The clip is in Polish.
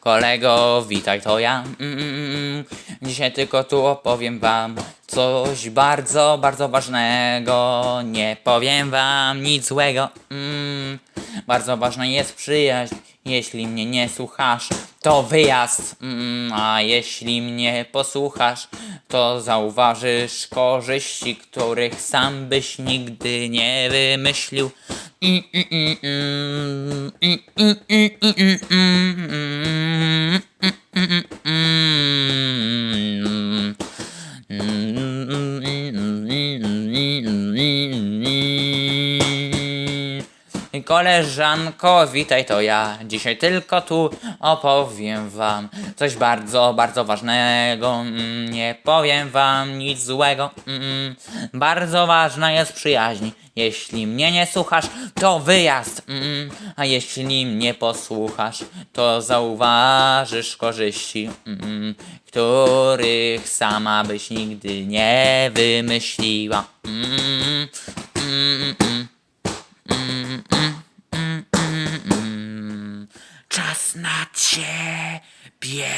Kolego, witaj, to ja. Dzisiaj tylko tu opowiem wam coś bardzo, bardzo ważnego. Nie powiem wam nic złego. Bardzo ważna jest przyjaźń. Jeśli mnie nie słuchasz, to wyjazd. A jeśli mnie posłuchasz, to zauważysz korzyści, których sam byś nigdy nie wymyślił. Mm, Koleżanko, witaj, to ja. Dzisiaj tylko tu opowiem wam coś bardzo, bardzo ważnego. Mm, Nie powiem wam nic złego. Bardzo ważna jest przyjaźń. Jeśli mnie nie słuchasz, to wyjazd. A jeśli mnie posłuchasz, to zauważysz korzyści, których sama byś nigdy nie wymyśliła. Czas na ciebie.